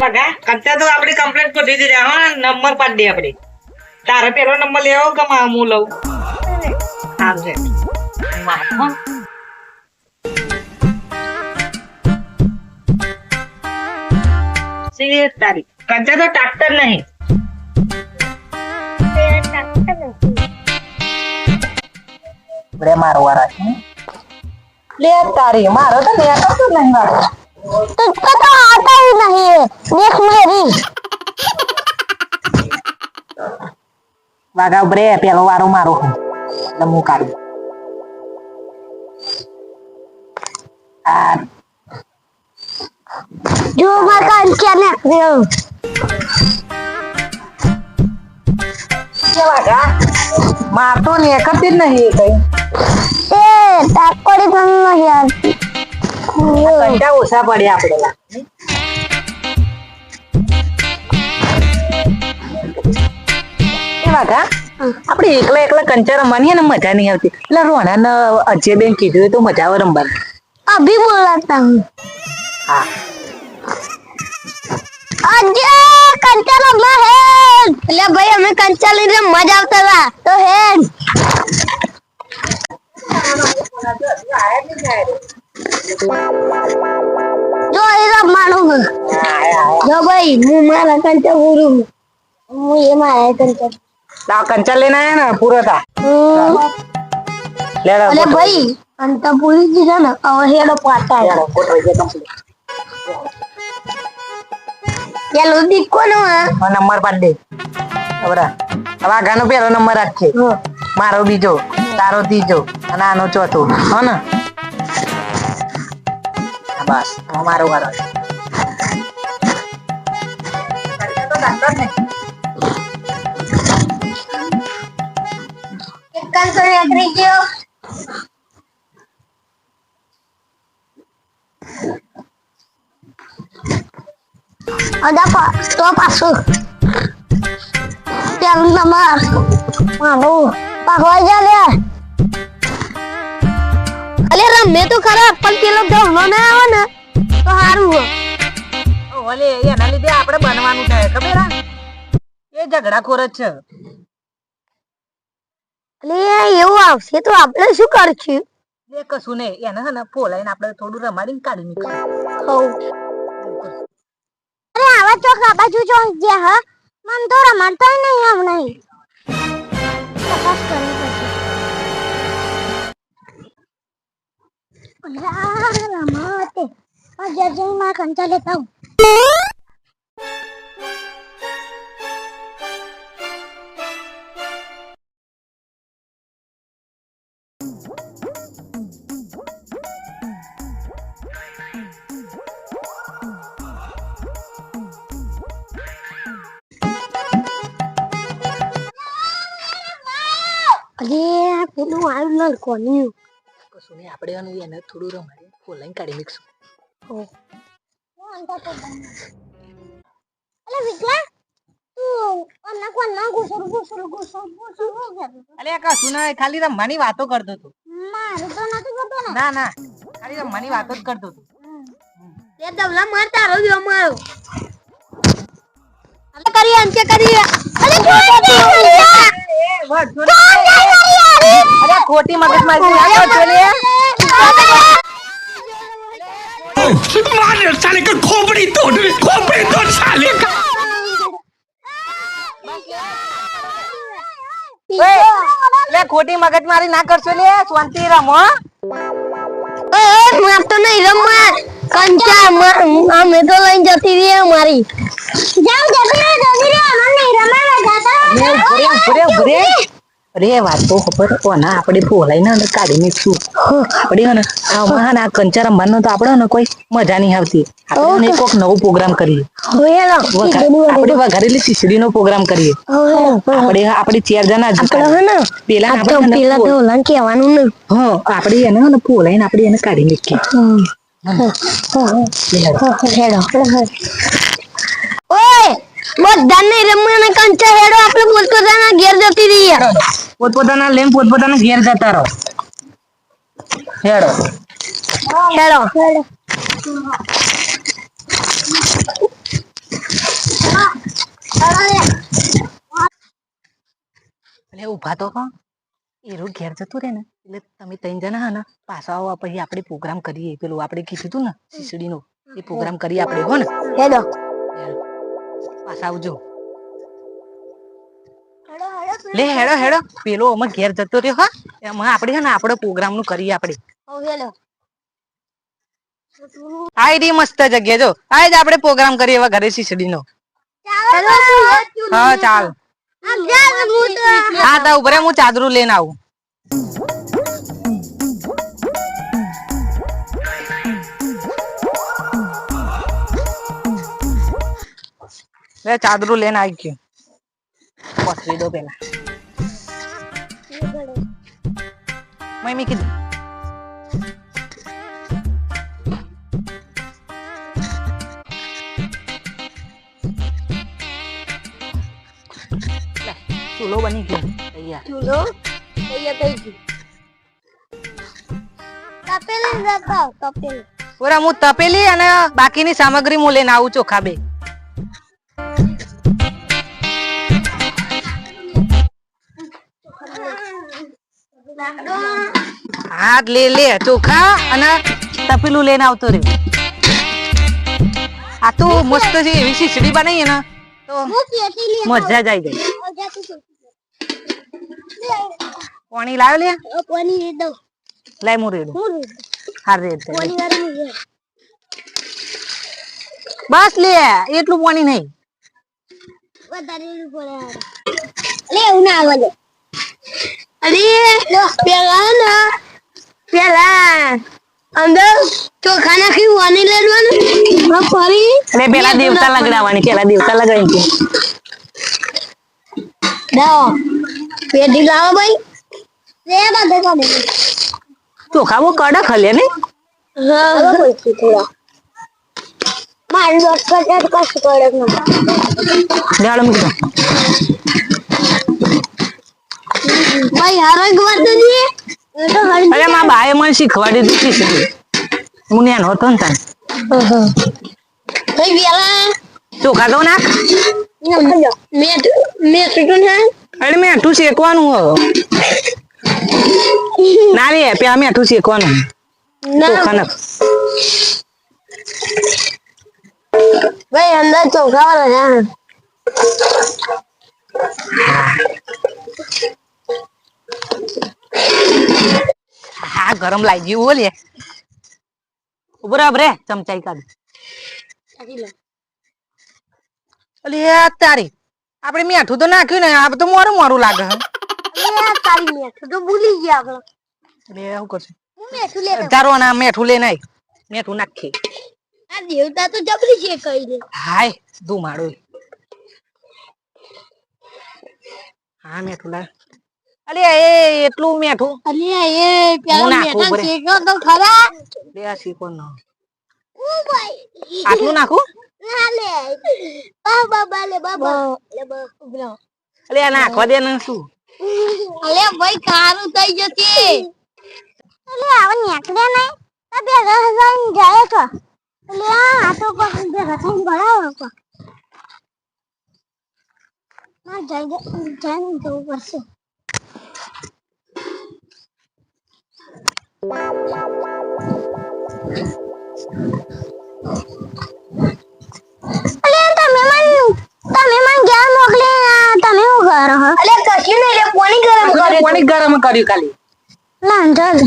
બગા કંચા તો આપડી કમ્પ્લેટ કરી દીધી હા, નંબર પાડી દે આપડી તારે પેલો નંબર લેવો કે મા લઉં? મારો વારા લે તારી, મારો તો તો નહીં વારો तुझको तो आता ही नहीं है देख मेरी વાગા ઉભરે પેલો વારો મારો એટલે હું કાઢું આ जो मकान क्या निकलो કે વાગા મારતો ને એકતી જ નહીં કઈ ए ताकोड़ी तुम नहीं आती કંટા ઓછા પડ્યા આપણે આપડે એકલા એકલા કંચા રમવાની ને મજા નહીં આવતી. એટલે રોણા ને અજય બેન કીધું તો મજા આવે રમવાની. અભી બોલાતા હું. હા. અજય કંચા રમવા હે એટલે ભાઈ અમે કંચા લઈને મજા આવતા હતા. તો હે. જો એ તો માણું જો ભાઈ હું મારા કંચા પૂરું હું એ મારા કંચા લા કંચા લઈને આયા ને પૂરો થા. લેડો અરે ભાઈ કંચા પૂરી દીધા ને હવે હેડો પાટા હેડો કોટવાઈ ગયા કમ્પ્લીટ ચાલો દીકો નો નંબર પાડ દે. બરા હવે આગાનો પહેલો નંબર રાખજે મારો બીજો તારો ત્રીજો અને આનો ચોથો. હો ને? bas mau maru karon Kantor yang kerja. Ada pak, tua palsu. Yang nama malu પાકો aja લે અલે રમે તો સારું ઓલે એના લીધે આપણે બનવાનું થાય ખબર એ ઝઘડાખોર જ છે. એવું આવશે તો આપણે શું કરશું? એ કશું નહીં એને હે ને ફોલાઈને આપણે થોડું રમાડીને કાઢી નીકળ્યું અરે આવા ચોક આ બાજુ ચોક ગયા હા મન તો રમાડતો નહીં આવ નહીં. જજે માં કંચા લેતા હું અરે પેલું આવ્યું લડકોન્યું કશું નહીં, આપણે એનું એને થોડું રમાડીને ફોલાઈને કાઢી નીકળશું અલે કશું નહીં ખાલી રમવાની વાતો કરતો હતો. ને ના ના ખાલી રમવાની વાતો જ કરતો હતો. તે દવલા માર તારો જો મારો અલે કરી અંચે કરી અલે ખોટી મગજ મારી આવ્યો કોટડી કોપડી તો ચાલે લે ખોટી મગજ મારી ના કરશો લે શાંતિ રમો એ માર તો નહીં રમવા કંચા આ તો લઈને જતી રહી મારી જાવ જતી રહે જતી રહે. મને નહીં રમાવા જાતા. ભરે ભરે ભરે અરે વાત તો ખબર કોના? આપણે ભોલાઈ ને કાઢી નીકળશું આપણે ને આમાં ને કંચા રમવાનો તો આપણે ને કોઈ મજા નહીં આવતી. આપણે કોઈક નવો પ્રોગ્રામ કરીએ. આપણે વઘારેલી ખીચડીનો પ્રોગ્રામ કરીએ. આપણે આપણે ચાર જણા જ ને પેલા આપણે હે ને પેલા કહેવાનું ને. હા આપણે એને હે ને આપણે એને કાઢી. હેડો ઓય બધા નહીં રમવાના કંચા હેડો આપણે બોલતો ઘેર જતી રહી પોતપોતાના લેમ પોતપોતાના ઘેર જતા રહો. હેડો. હેડો. એટલે ઊભા તો કોણ એરું ઘેર જતું રે ને એટલે તમે ત્રણ જણા હા ને પાછા આવો પછી આપણે પ્રોગ્રામ કરીએ. પેલું આપણે કીધું તું ને શીસડીનો એ પ્રોગ્રામ કરીએ આપણે હો ને. હેલો પાછા આવજો. લે હેડો હેડો. પેલો અમે ઘેર જતો રહ્યો હા. એમાં આપણે છે ને આપણો પ્રોગ્રામનું કરીએ આપણે. રી મસ્ત જગ્યા જો. આ જ આપણે પ્રોગ્રામ કરીએ એવા ઘરે શીસડી નો હા ચાલ હા તા. ઉભરે હું ચાદરું લઈને આવું. લે ચાદરું લઈને આવી ગયું. પથરી દો પેલા. મમ્મી કીધું ચૂલો બની ગયો તૈયાર ચૂલો તૈયાર થઈ ગયું તપેલી તપેલી હું તપેલી અને બાકીની સામગ્રી હું લઈને આવું ચોખા બે હા લે લે ચોખા અને તપેલું લઈને આવતો રહ્યો. આ તો મસ્ત છે એવી ખીચડી બનાવીએ ને તો મજા જાય જાય. પાણી લાવ લે. પાણી દઉં લાય હું રેડું. હું હાર રેડ. બસ લે એટલું પાણી નહીં. વધારે પડે લે એવું આવે અરે પેલા ના. પેલા અંદર ચોખા નાખી વાની લેવાનું ફરી? એટલે પેલા દેવતા લગડાવવાની પેલા દેવતા લગાડી દાઓ. પેટી લાવો ભાઈ. લે બધે કાઢે ચોખા બહુ કડક હલે ને. હા. થોડા મારી કશું કડક ના જાડો મૂકી દો. ભાઈ હારો એક વાર તો દી એ તો હળી અરે માં બાએ મને શીખવાડી દીધી છે. હું ન્યાનો હતો ને તને. ભાઈ વેલા ચોખા તો નાખ. મેં મેં સુટું ને. અરે મેઠું શેકવાનું હો. ના રે પ્યા મેઠું શેકવાનું. ચોખા નાખ. ભાઈ અંદર ચોખા વાળા હા ગરમ લાઈ ગયું બોલે બરાબર રે ચમચાઈ કાઢ. અલે તારી. આપણે મેઠું તો નાખ્યું ને આ તો મોરું મોરું લાગે હે. તારી મેઠું તો ભૂલી ગયા આપણે એટલે શું કરશું? મેઠું લેતો તારો ના મેઠું લઈને આય. મેઠું નાખી. આ દેવતા તો જબરી છે કહી દે. હાય ધુમાડો. હા મેઠું લાવ. અલે એ એટલું મેઠું અરે એ પેલા નાખું મેઠા શીખો તો ખરા? લે આ શીખો ન. ઓ ભાઈ આટલું નાખું? ના લે. બા બાબા લે બાબા લે બા ઉભરો. અલે આ નાખવા દે ને શું? અલ્યા ભાઈ કારું થઈ જશે. અલે આવ નહીં. તો બે હજાર જાય છો અલે આ તો પણ બે હજાર ભરાવો કો ના જાય જાય જવું પડશે. અલે તમે મન તમે મન ઘેર મોકલે તમે હું કરો હો? અલે કશું નહીં લે પાણી ગરમ પાણી ગરમ કર્યું ખાલી ના જલ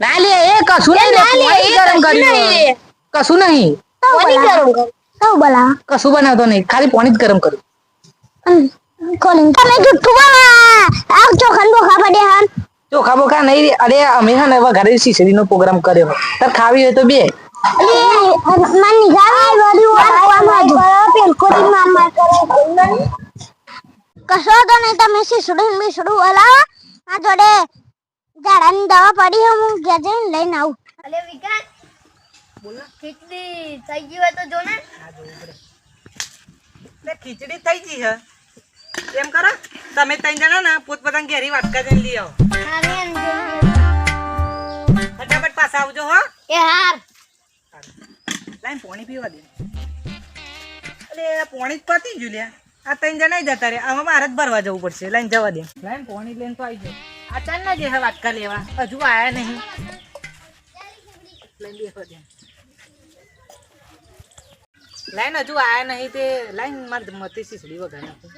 ના. લે એ કશું નહીં લે પાણી ગરમ કર્યું કશું નહીં. પાણી ગરમ કર તો બોલા કશું બનાવતો નહીં ખાલી પાણી જ ગરમ કર્યું. કોલિંગ. તમે જુઠ્ઠું બોલા. આ ચોખા બોખા પડે હાલ ચોખા બોખા નહીં અરે અમે હે ને હવે ઘરે શીશડી નો પ્રોગ્રામ કર્યો. તાર ખાવી હોય તો બે. કશો તો નહીં તમે શીસડું મીસડું હલાવો આ જોડે ઝાડાની દવા પડી હે હું ઘેર જઈને લઈને આવું. અલે વિકાસ ખીચડી થઈ ગઈ હોય તો જો ને. ખીચડી થઈ ગઈ હે. એમ કરો તમે ત્રણ જણા ને પોતપોતાની ઘેરી વાટકા જઈને લઈ આવો. ફટાફટ પાછા આવજો હો. એ હાર. લાઈન પાણી પીવા દે. અરે પાણી જ પતી ગયું લ્યા. આ ત્રણ જણા જતા રે આમાં મારે જ ભરવા જવું પડશે. લાઈન જવા દે. લાઈન પોણી લઈને તો આવી જાય આ ચાલ ના જે વાટકા લેવા. હજુ આયા નહીં. લાઈન બેસવા દે લાઈન હજુ આયા નહીં તે. લાઈન મારે મતી સીસડી વગર નાખું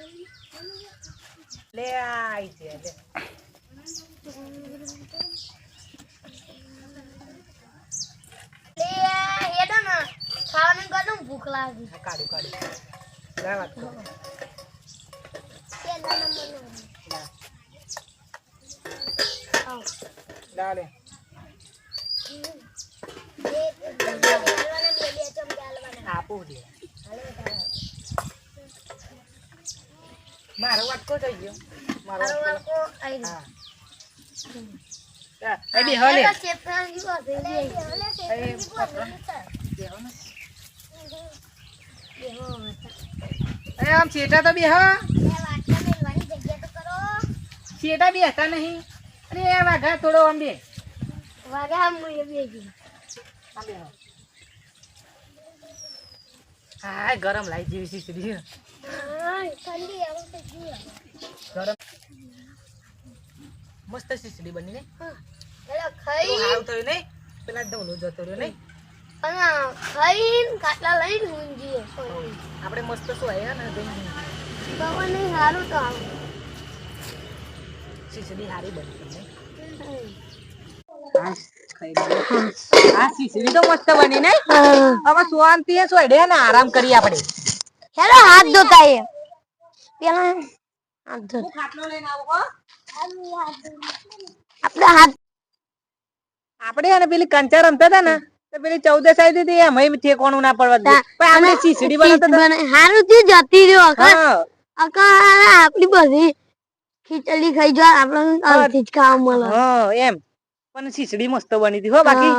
લે આ આઈ છે લે. ખાવાનું કદમ ભૂખ લાગી કાઢું કાઢું લે વાટકો પેલા નંબરનો લે લે બે બે હાલવાના બે બે ચમચા હાલવાના આપું દે મારો વાટકો થઈ ગયો. મારો વાટકો. હલે ગયો. બે બે પકડો. બેહો ને. એ આમ છેટા તો બેહ છેટા બેહતા નહીં અરે એ વાઘા થોડો આમ બે વાગા મુએ બેજી આમ બેહો હાય ગરમ લાઈ જેવી છે. હા ઠંડી ગરમ મસ્ત સીસડી બની ને પેલા ખાઈ. થયું નહીં? પેલા ધોલો જતો રહ્યો નહીં? અને ખાઈને કાટલા લઈને ઊંઘીએ. આપણે મસ્ત સોયા ને બાબા નહીં સારું તો આવું. શીશડી હારી બની તો મસ્ત બની ને હવે શાંતિ એ સોયડે ને આરામ કરીએ આપણે હેલો હાથ ધોતા એ. પેલા હાથ ધો ખાટલો લઈને આવો આપણે હાથ આપણે અને પેલી કંચા રમતા હતા ને તો પેલી ચૌદસ આવી હતી એમાં ઠેકોણું ના પડવા પણ આપણે શીશડી બનાવતા હારું થયું જતી રહ્યો અકા આપણી બધી ખીચડી ખાઈ જો આપણે અડધી જ ખાવા મળે. હા એમ. પણ સીસડી મસ્ત બની હતી હો બાકી.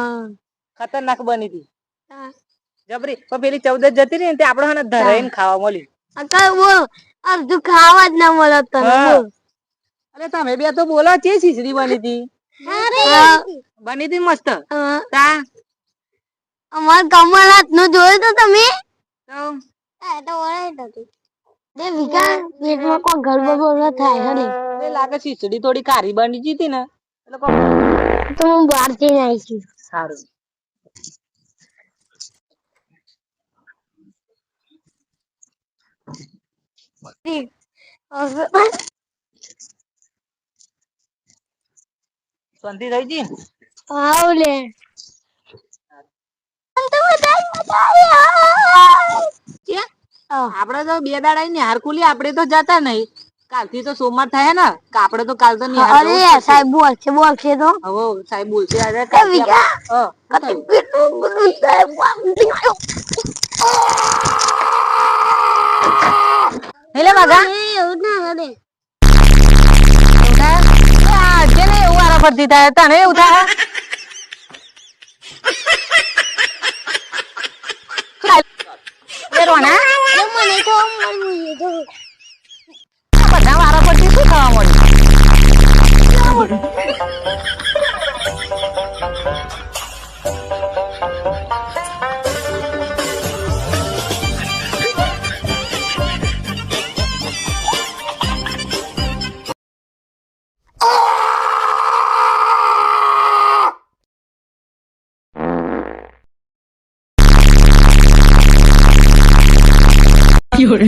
ખતરનાક બની હતી. જબરી. પણ પેલી ચૌદસ જતી રહી ને તે આપણે હને ધરાઈને ખાવા મળ્યું અકા બોલ અડધું ખાવા જ ના મળે તને અરે તમે બે તો બોલો છે શીશડી બની હતી? બની હતી મસ્ત? અમાર કમર હાથનું જોયું તો તમે? તો? દે વિકા પેટમાં કોઈ ગરબો બરબો થાય હરે એ લાગે શીશડી થોડી કારી બની જી હતી ને એટલે કો તો હું બહાર જઈને આવીશું સારું. શાંતિ થઈ ગઈ ને? આવ લે આપડે તો બે દાડા ખુલી આપડે તો જતા નહીં કાલથી તો સોમવાર થાય ને આપડે તો કાલ તો જ અરે. સાહેબ બોલશે બોલશે તો હવે સાહેબ બોલશે થયું? એટલે મગા એવું ના? આ જેને એવું વારા ફરતી થાય? તને એવું થાય? રોના મને તો મને તો બધા વારા ફરતી શું થવા મળ્યું? યા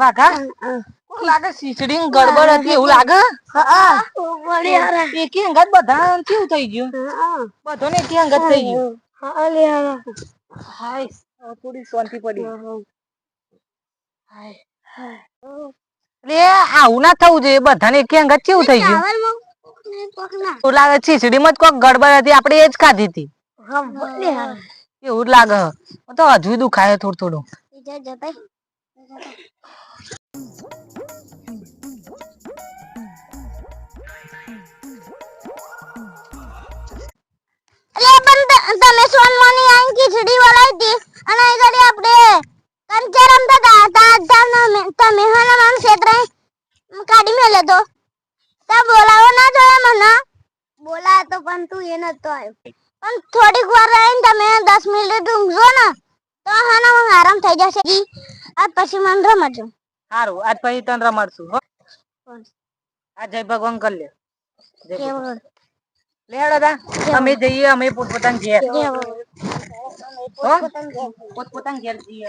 વાઘા લાગે? શીશડી ગડબડ હતી એવું લાગે? હા બોલે યાર એકી અંગત બધા કેવું થઈ ગયું? બધો ને એકી અંગત થઈ ગયું. હા લે યાર હાય થોડી શાંતિ પડી. હાય. લે આવું ના થવું જોઈએ. બધાને એકી અંગત થઈ ગયું? એવું લાગે ખીચડી જ કોક ગડબડ હતી. આપણે એ જ ખાધી હતી. હા બોલે યાર એવું લાગે. મને તો હજુ દુખાય થોડું થોડું. જતા જતા અલે પણ ત- તમે સોનમોની આઈ ખીચડી વળાઈ હતી. અને ઘડી આપણે કંચે રમતા હતા તા તા તમે હને મન ક્ષેત્ર કાઢી મેલે તો. તે બોલાવો ના જોઈએ મને. બોલાય તો પણ તું એ નતો આવ્યો પણ થોડીક વાર રહીને તમે દસ મિનિટ ઊંઘજો ને તો હા ને મને આરામ થઈ જશે. ઈ આ પછી મને રમજો સારું આજ પછી તને રમાડશું હો. આ જય ભગવાન કર લે. જય ભગવાન. લે હેડો અમે જઈએ અમે પોતપોતાના ઘેર. હો? પોતપોતાના ઘેર જઈએ